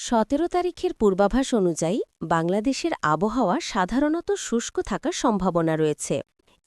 সতেরো তারিখের পূর্বাভাস অনুযায়ী বাংলাদেশের আবহাওয়া সাধারণত শুষ্ক থাকার সম্ভাবনা রয়েছে।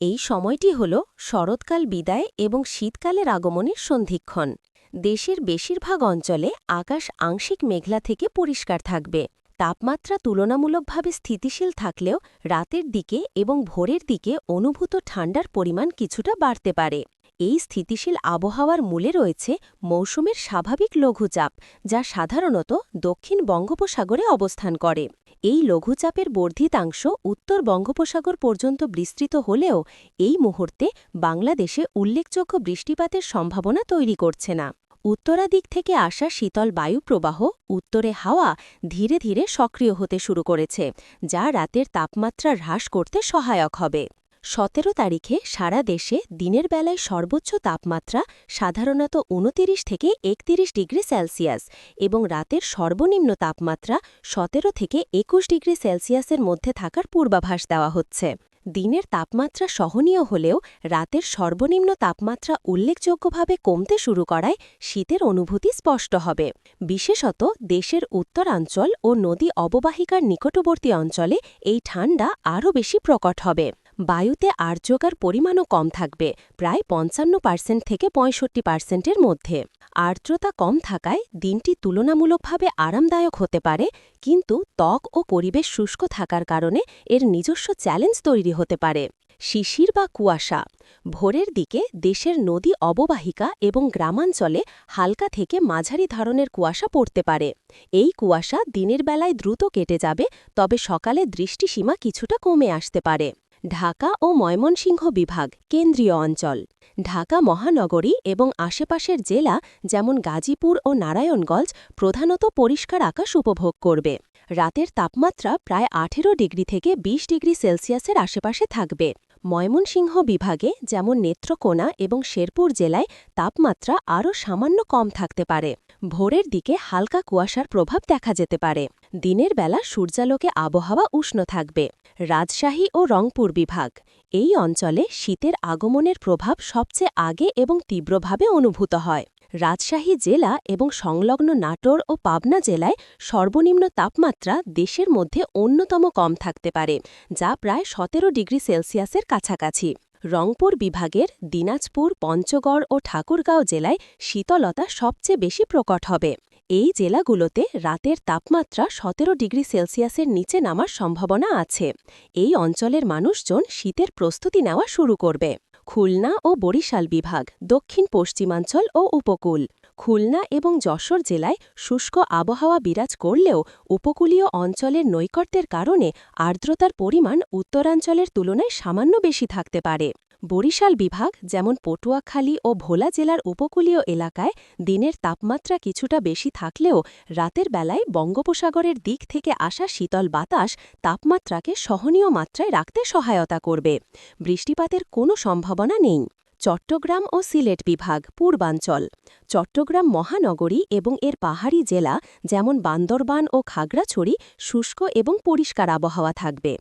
এই সময়টি হল শরৎকাল বিদায় এবং শীতকালের আগমনের সন্ধিক্ষণ। দেশের বেশিরভাগ অঞ্চলে আকাশ আংশিক মেঘলা থেকে পরিষ্কার থাকবে। তাপমাত্রা তুলনামূলকভাবে স্থিতিশীল থাকলেও রাতের দিকে এবং ভোরের দিকে অনুভূত ঠান্ডার পরিমাণ কিছুটা বাড়তে পারে। এই স্থিতিশীল আবহাওয়ার মূলে রয়েছে মৌসুমের স্বাভাবিক লঘুচাপ, যা সাধারণত দক্ষিণ বঙ্গোপসাগরে অবস্থান করে। এই লঘুচাপের বর্ধিতাংশ উত্তর বঙ্গোপসাগর পর্যন্ত বিস্তৃত হলেও এই মুহূর্তে বাংলাদেশে উল্লেখযোগ্য বৃষ্টিপাতের সম্ভাবনা তৈরি করছে না। উত্তরাদিক থেকে আসা শীতল বায়ু প্রবাহ উত্তরে হাওয়া ধীরে ধীরে সক্রিয় হতে শুরু করেছে, যা রাতের তাপমাত্রা হ্রাস করতে সহায়ক হবে। সতেরো তারিখে সারা দেশে দিনের বেলায় সর্বোচ্চ তাপমাত্রা সাধারণত উনতিরিশ থেকে একতিরিশ ডিগ্রি সেলসিয়াস এবং রাতের সর্বনিম্ন তাপমাত্রা সতেরো থেকে একুশ ডিগ্রি সেলসিয়াসের মধ্যে থাকার পূর্বাভাস দেওয়া হচ্ছে। দিনের তাপমাত্রা সহনীয় হলেও রাতের সর্বনিম্ন তাপমাত্রা উল্লেখযোগ্যভাবে কমতে শুরু করায় শীতের অনুভূতি স্পষ্ট হবে। বিশেষত দেশের উত্তরাঞ্চল ও নদী অববাহিকার নিকটবর্তী অঞ্চলে এই ঠান্ডা আরও বেশি প্রকট হবে। বায়ুতে আর্দ্রকার পরিমাণও কম থাকবে, প্রায় পঞ্চান্ন পার্সেন্ট থেকে পঁয়ষট্টি পার্সেন্টের মধ্যে। আর্দ্রতা কম থাকায় দিনটি তুলনামূলকভাবে আরামদায়ক হতে পারে, কিন্তু ত্বক ও পরিবেশ শুষ্ক থাকার কারণে এর নিজস্ব চ্যালেঞ্জ তৈরি হতে পারে। শিশির বা কুয়াশা, ভোরের দিকে দেশের নদী অববাহিকা এবং গ্রামাঞ্চলে হালকা থেকে মাঝারি ধরনের কুয়াশা পড়তে পারে। এই কুয়াশা দিনের বেলায় দ্রুত কেটে যাবে, তবে সকালে দৃষ্টিসীমা কিছুটা কমে আসতে পারে। ঢাকা ও ময়মনসিংহ বিভাগ, কেন্দ্রীয় অঞ্চল। ঢাকা মহানগরী এবং আশেপাশের জেলা যেমন গাজীপুর ও নারায়ণগঞ্জ প্রধানত পরিষ্কার আকাশ উপভোগ করবে। রাতের তাপমাত্রা প্রায় আঠেরো ডিগ্রি থেকে ২০ ডিগ্রি সেলসিয়াসের আশেপাশে থাকবে। ময়মনসিংহ বিভাগে যেমন নেত্রকোনা এবং শেরপুর জেলায় তাপমাত্রা আরও সামান্য কম থাকতে পারে। ভোরের দিকে হালকা কুয়াশার প্রভাব দেখা যেতে পারে। দিনের বেলা সূর্যালোকে আবহাওয়া উষ্ণ থাকবে। রাজশাহী ও রংপুর বিভাগ। এই অঞ্চলে শীতের আগমনের প্রভাব সবচেয়ে আগে এবং তীব্রভাবে অনুভূত হয়। রাজশাহী জেলা এবং সংলগ্ন নাটোর ও পাবনা জেলায় সর্বনিম্ন তাপমাত্রা দেশের মধ্যে অন্যতম কম থাকতে পারে, যা প্রায় সতেরো ডিগ্রি সেলসিয়াসের কাছাকাছি। রংপুর বিভাগের দিনাজপুর, পঞ্চগড় ও ঠাকুরগাঁও জেলায় শীতলতা সবচেয়ে বেশি প্রকট হবে। এই জেলাগুলোতে রাতের তাপমাত্রা সতেরো ডিগ্রি সেলসিয়াসের নিচে নামার সম্ভাবনা আছে। এই অঞ্চলের মানুষজন শীতের প্রস্তুতি নেওয়া শুরু করবে। খুলনা ও বরিশাল বিভাগ, দক্ষিণ পশ্চিমাঞ্চল ও উপকূল। খুলনা এবং যশোর জেলায় শুষ্ক আবহাওয়া বিরাজ করলেও উপকূলীয় অঞ্চলের নৈকট্যের কারণে আর্দ্রতার পরিমাণ উত্তরাঞ্চলের তুলনায় সামান্য বেশি থাকতে পারে। বরিশাল বিভাগ, যেমন পটুয়াখালী ও ভোলা জেলার উপকূলীয় এলাকায় দিনের তাপমাত্রা কিছুটা বেশি থাকলেও রাতের বেলায় বঙ্গোপসাগরের দিক থেকে আসা শীতল বাতাস তাপমাত্রাকে সহনীয় মাত্রায় রাখতে সহায়তা করবে। বৃষ্টিপাতের কোনো সম্ভাবনা নেই। চট্টগ্রাম ও সিলেট বিভাগ, পূর্বাঞ্চল। চট্টগ্রাম মহানগরী এবং এর পাহাড়ি জেলা যেমন বান্দরবান ও খাগড়াছড়ি শুষ্ক এবং পরিষ্কার আবহাওয়া থাকবে।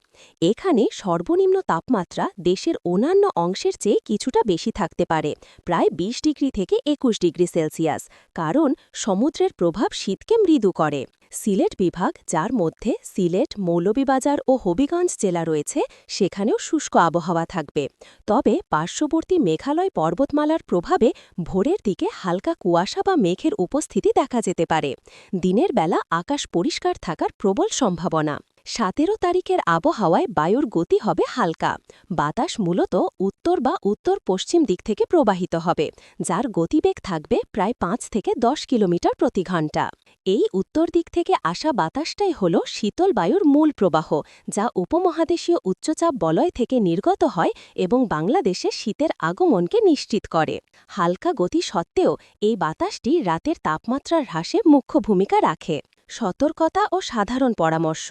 এখানে সর্বনিম্ন তাপমাত্রা দেশের অন্যান্য অংশের চেয়ে কিছুটা বেশি থাকতে পারে, প্রায় ২০ ডিগ্রি থেকে একুশ ডিগ্রি সেলসিয়াস, কারণ সমুদ্রের প্রভাব শীতকে মৃদু করে। সিলেট বিভাগ, যার মধ্যে সিলেট, মৌলভীবাজার ও হবিগঞ্জ জেলা রয়েছে, সেখানেও শুষ্ক আবহাওয়া থাকবে। তবে পার্শ্ববর্তী মেঘালয় পর্বতমালার প্রভাবে ভোরের দিকে হালকা কুয়াশা বা মেঘের উপস্থিতি দেখা যেতে পারে। দিনের বেলা আকাশ পরিষ্কার থাকার প্রবল সম্ভাবনা। সতেরো তারিখের আবহাওয়ায় বায়ুর গতি হবে হালকা। বাতাস মূলত উত্তর বা উত্তর পশ্চিম দিক থেকে প্রবাহিত হবে, যার গতিবেগ থাকবে প্রায় পাঁচ থেকে দশ কিলোমিটার প্রতি ঘণ্টা এই উত্তর দিক থেকে আসা বাতাসটাই হল শীতল বায়ুর মূল প্রবাহ, যা উপমহাদেশীয় উচ্চচাপ বলয় থেকে নির্গত হয় এবং বাংলাদেশে শীতের আগমনকে নিশ্চিত করে। হালকা গতি সত্ত্বেও এই বাতাসটি রাতের তাপমাত্রার হ্রাসে মুখ্য ভূমিকা রাখে। সতর্কতা ও সাধারণ পরামর্শ।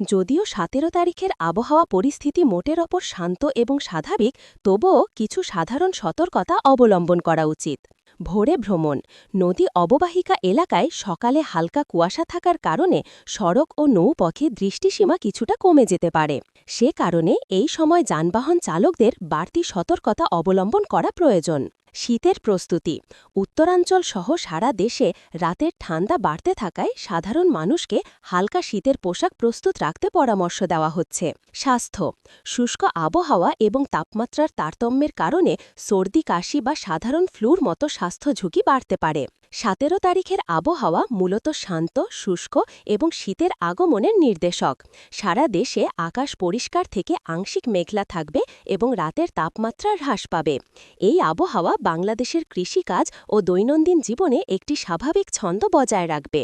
যদিও সতেরো তারিখের আবহাওয়া পরিস্থিতি মোটের ওপর শান্ত এবং স্বাভাবিক, তবুও কিছু সাধারণ সতর্কতা অবলম্বন করা উচিত। ভোরে ভ্রমণ। নদী অববাহিকা এলাকায় সকালে হালকা কুয়াশা থাকার কারণে সড়ক ও নৌপথে দৃষ্টিসীমা কিছুটা কমে যেতে পারে। সে কারণে এই সময় যানবাহন চালকদের বাড়তি সতর্কতা অবলম্বন করা প্রয়োজন। শীতের প্রস্তুতি। উত্তরাঞ্চল সহ সারা দেশে রাতের ঠান্ডা বাড়তে থাকায় সাধারণ মানুষকে হালকা শীতের পোশাক প্রস্তুত রাখতে পরামর্শ দেওয়া হচ্ছে। স্বাস্থ্য, শুষ্ক আবহাওয়া এবং তাপমাত্রার তারতম্যের কারণে সর্দি, কাশি বা সাধারণ ফ্লুর মতো স্বাস্থ্য ঝুঁকি বাড়তে পারে। সতেরো তারিখের আবহাওয়া মূলত শান্ত, শুষ্ক এবং শীতের আগমনের নির্দেশক। সারা দেশে আকাশ পরিষ্কার থেকে আংশিক মেঘলা থাকবে এবং রাতের তাপমাত্রা হ্রাস পাবে। এই আবহাওয়া বাংলাদেশের কৃষিকাজ ও দৈনন্দিন জীবনে একটি স্বাভাবিক ছন্দ বজায় রাখবে।